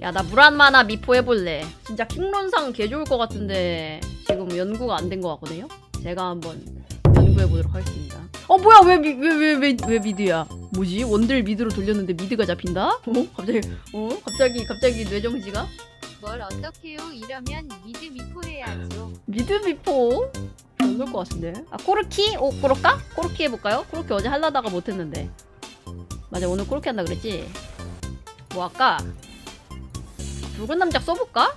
야 나 무란마나 미포 해볼래 진짜 킹론상 개 좋을 것 같은데 지금 연구가 안 된 것 같거든요 제가 한번 연구해보도록 하겠습니다 어 뭐야 왜왜왜 왜 왜 미드야 뭐지 원딜 미드로 돌렸는데 미드가 잡힌다? 어? 갑자기 어? 갑자기 갑자기 뇌정지가? 뭘 어떡해요 이러면 미드 미포 해야죠 미드 미포? 별로일 것 같은데 아 코르키? 오 코르까? 코르키 해볼까요? 코르키 어제 할라다가 못했는데 맞아 오늘 코르키 한다 그랬지? 뭐 할까? 붉은 남작 써볼까?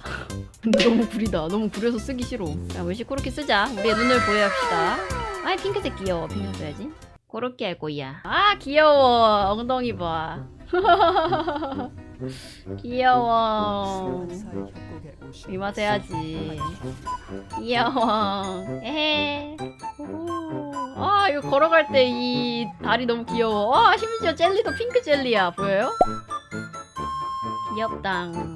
근데 너무 구리다. 너무 구려서 쓰기 싫어. 야 웰시 코르키 쓰자. 우리의 눈을 보여합시다. 아이 핑크색 귀여워. 핑크 써야지. 코르키 할 거야. 아 귀여워. 엉덩이 봐. 귀여워. 이맛 해야지. 귀여워. 에헤. 오. 아 이거 걸어갈 때 이 다리 너무 귀여워. 아 심지어 젤리도 핑크 젤리야. 보여요? 귀엽당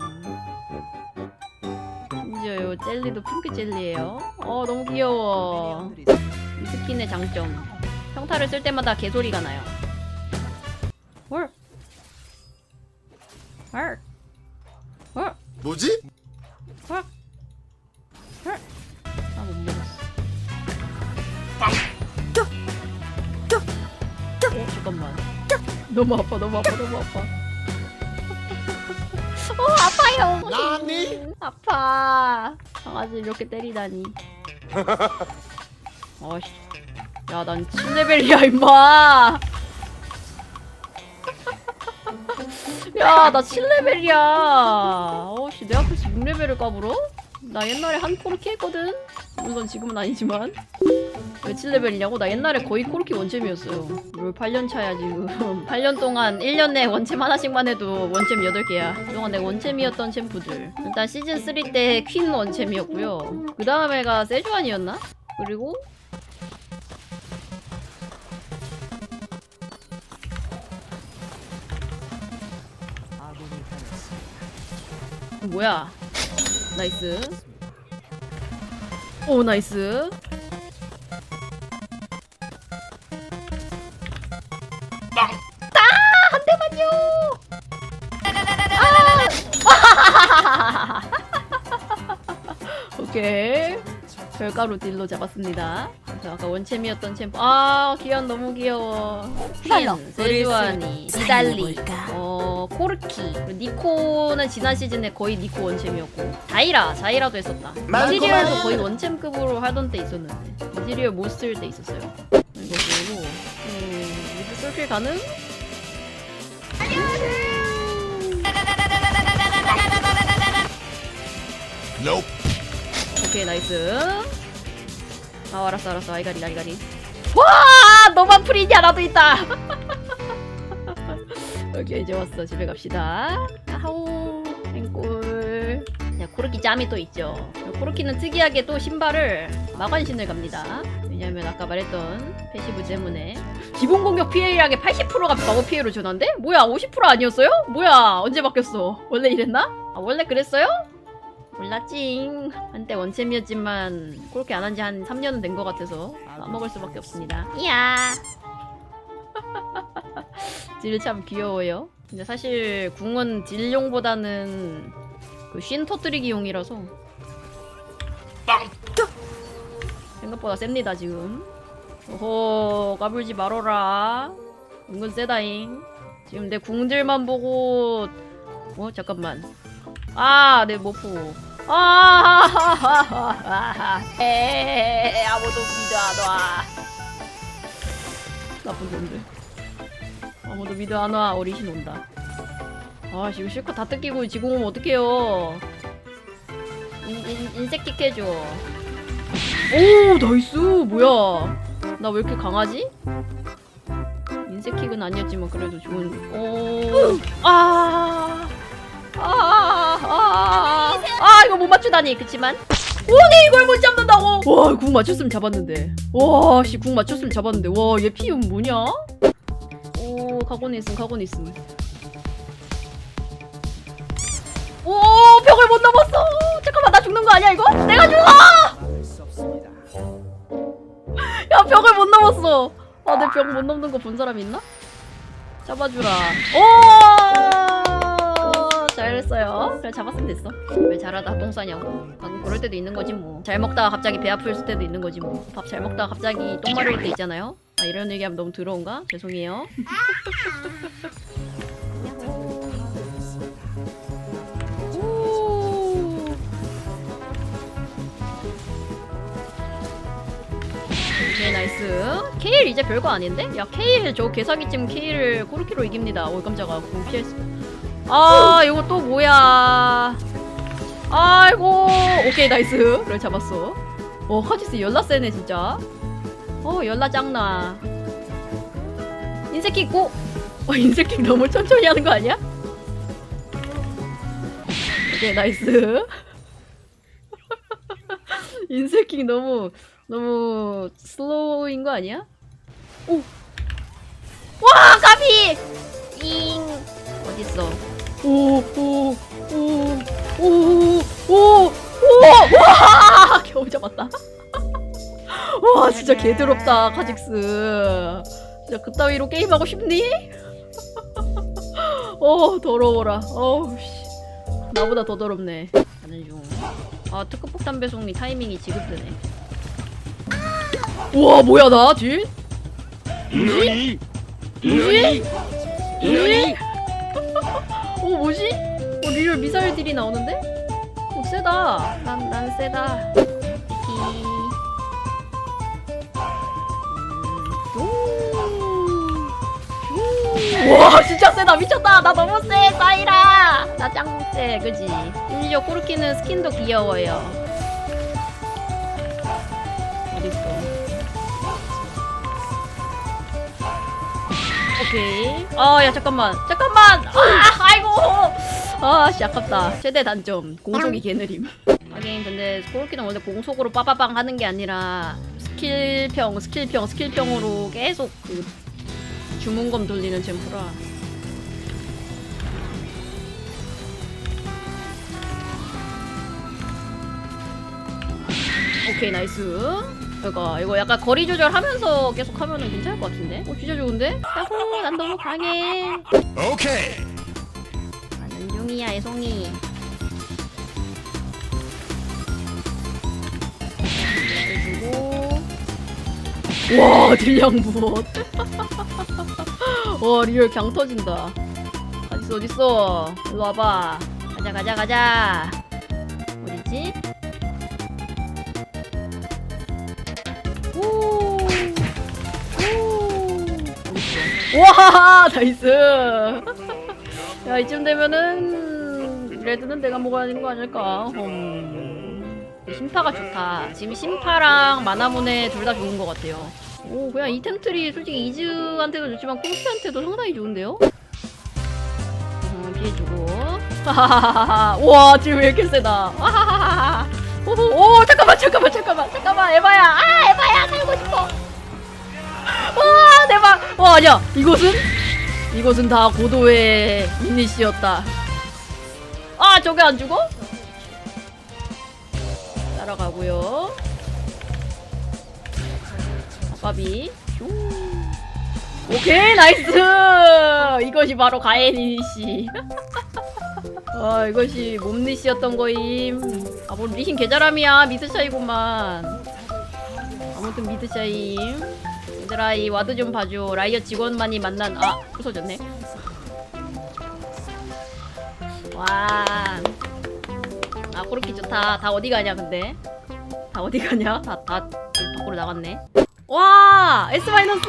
심지어 요 젤리도 핑크 젤리예요 어 너무 귀여워 이 스킨의 장점 평타를 쓸 때마다 개소리가 나요 헐 헐. 헐. 뭐지? 헐. 헐. 아, 못 먹었어. 어, 잠깐만. 너무 아파, 너무 아파, 너무 아파. 나니? 아파. 강아지 이렇게 때리다니. 어씨. 야, 난 7레벨이야, 임마. 야, 나 7레벨이야. 어씨, 내 앞에서 6레벨을 까불어? 나 옛날에 한 코르키 했거든? 물론 지금은 아니지만. 왜 7레벨이냐고? 나 옛날에 거의 코르키 원챔이었어요. 롤 8년 차야, 지금. 8년 동안 1년 내에 원챔 하나씩만 해도 원챔 8개야. 그동안 내가 원챔이었던 챔프들. 일단 시즌 3 때 퀸 원챔이었고요. 그 다음에가 세주안이었나? 그리고 뭐야? 나이스. 오 나이스. 오케이. 별가루 딜로 잡았습니다. 저 아까 원챔이었던 챔프. 아, 귀여운 너무 귀여워. 퀸, 세주아니, 니달리, 어, 코르키. 그리고 니코는 지난 시즌에 거의 니코 원챔이었고. 자이라, 자이라도 했었다. 이지리얼도 거의 원챔급으로 하던 때 있었는데. 이지리얼 못 쓸 때 있었어요. 이거 보고. 음, 미드 솔킬 가능? Nope. 오케이 나이스. 아 알았어 알았어. 아이가리 아이가리 와 너만 프리냐 나도 있다. 오케이 이제 왔어. 집에 갑시다. 아우 앵골 자 코르키 짬이 또 있죠. 코르키는 특이하게 또 신발을 마관신을 갑니다. 왜냐면 아까 말했던 패시브 때문에. 기본 공격 피해량의 80%가 마법 피해로 전환돼? 뭐야 50% 아니었어요? 뭐야 언제 바뀌었어? 원래 이랬나? 아 원래 그랬어요? 몰랐징 한때 원챔이었지만 그렇게 안 한 지 한 3년은 된 것 같아서 까먹을 수밖에 없습니다. 이야! 딜 참 귀여워요. 근데 사실 궁은 딜용보다는 그쉰 터뜨리기용이라서 생각보다 셉니다 지금. 오호 까불지 말어라. 은근 세다잉. 지금 내 궁들만 보고 어 잠깐만. 아, 내 모포. 아, 에, 아무도 미드 안 와. 나쁜 놈들. 아무도 미드 안 와. 어리신 온다. 아, 지금 실컷 다 뜯기고 지금 오면 어떡해요. 인, 인, 인색킥 해줘. 오, 나이스. 뭐야. 나 왜 이렇게 강하지? 인색킥은 아니었지만 그래도 좋은. 오, 아. 아, 아, 아, 아, 이거 못 맞추다니. 그치만. 오네 이걸 못 잡는다고. 와, 궁 맞췄으면 잡았는데. 와, 씨, 궁 맞췄으면 잡았는데. 와, 얘 피움 뭐냐? 오, 가곤 있음, 가곤 있음. 오, 벽을 못 넘었어. 잠깐만, 나 죽는 거 아니야 이거? 내가 죽어. 야, 벽을 못 넘었어. 아, 내 벽 못 넘는 거 본 사람 있나? 잡아주라. 오! 잘했어요. 그래 잡았으면 됐어. 왜 잘하다 똥 싸냐고. 방금 그럴 때도 있는 거지 뭐. 잘 먹다가 갑자기 배 아플 때도 있는 거지 뭐. 밥 잘 먹다가 갑자기 똥 마려울 때 있잖아요. 아 이런 얘기하면 너무 더러운가? 죄송해요. 오. 나이스 케일 이제 별거 아닌데? 야 케일 저 개사기쯤 케일을 코르키로 이깁니다 오 깜짝아 공 피했어 아 이거 또 뭐야 아이고 오케이 나이스 를 잡았어 어 하지스 열나 세네 진짜 어 열나 짱나 인색킥 고 어, 인색킥 너무 천천히 하는 거 아니야? 오케이 나이스 인색킥 너무 너무 슬로우인 거 아니야? 오! 와 가비! 잉 어딨어? 오오오오오오와 겨우 잡았다. 와 진짜 개더럽다 카직스. 진짜 그따위로 게임하고 싶니? 어 더러워라. 어우 씨. 나보다 더 더럽네. 가는 중. 아 특급 폭탄 배송이 타이밍이 지급되네. 우와 뭐야 나 딜? 뭐지? 뭐 어 뭐지? 어 리얼 미사일 딜이 나오는데? 어 세다 난, 난 세다 히. 음, 음. 와 진짜 세다 미쳤다 나 너무 세 사이라 나 짱 세 그지 심지어 코르키는 스킨도 귀여워요 오케이. 아, 야, 잠깐만. 잠깐만! 아, 아이고! 아, 씨, 아깝다. 최대 단점. 공속이 개느림. 하긴, 근데, 스코르키는 원래 공속으로 빠바방 하는 게 아니라, 스킬평, 스킬평, 스킬평으로 계속 그, 주문검 돌리는 챔프라. 오케이, 나이스. 이거 이거 약간 거리 조절하면서 계속 하면은 괜찮을 것 같은데? 어 진짜 좋은데? 야호 난 너무 강해. 오케이. 가는 중이야 애송이. 해주고 와 딜량 무엇? 와 리얼 강 터진다. 어딨어 어딨어? 일로 와봐. 가자 가자 가자 와 나이스. 야 이쯤 되면은 레드는 내가 먹어야 되는 거 아닐까? 음. 심파가 좋다. 지금 심파랑 마나문에 둘 다 좋은 것 같아요. 오 그냥 이 템트리 솔직히 이즈한테도 좋지만 콩키한테도 상당히 좋은데요? 음, 피해주고. 와 지금 왜 이렇게 세다. 오, 오 잠깐만 잠깐만 잠깐만 잠깐만. 에바야. 아 에바야 살고 싶어. 와 와 아니야. 이곳은? 이곳은 다 고도의 이니시였다. 아 저게 안 죽어? 따라가고요. 아까비. 슝. 오케이 나이스! 이것이 바로 가엔 이니시. 아 이것이 몸니시였던 거임. 아뭐 리신 개잘함이야. 미드샤이구만. 아무튼 미드샤임 얘들아 이 와드 좀 봐줘. 라이어 직원만이 만난 아 부서졌네. 와아 코르키 좋다. 다 어디 가냐 근데? 다 어디 가냐? 다 다 밖으로 나갔네. 와! S 마이너스!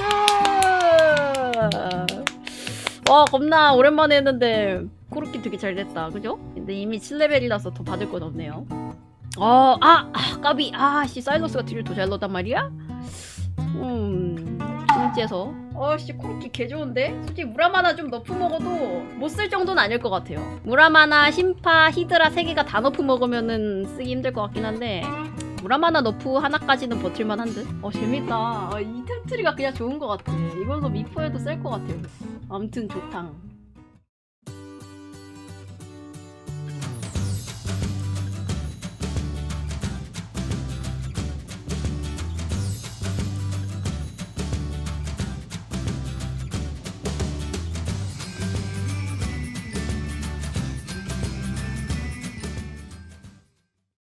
와 겁나 오랜만에 했는데 코르키 되게 잘 됐다. 그죠? 근데 이미 7레벨이라서 더 받을 건 없네요. 어, 아, 아 까비. 아씨 사이러스가 딜을 더잘 넣었단 말이야? 음 김치에서? 어씨 코르키 개 좋은데? 솔직히 무라마나 좀 너프 먹어도 못 쓸 정도는 아닐 것 같아요. 무라마나 심파 히드라 3개가 다 너프 먹으면은 쓰기 힘들 것 같긴 한데 무라마나 너프 하나까지는 버틸만 한데? 어 재밌다. 아, 이 템트리가 그냥 좋은 것 같아. 이걸로 미포에도 쓸 것 같아요. 아무튼 좋당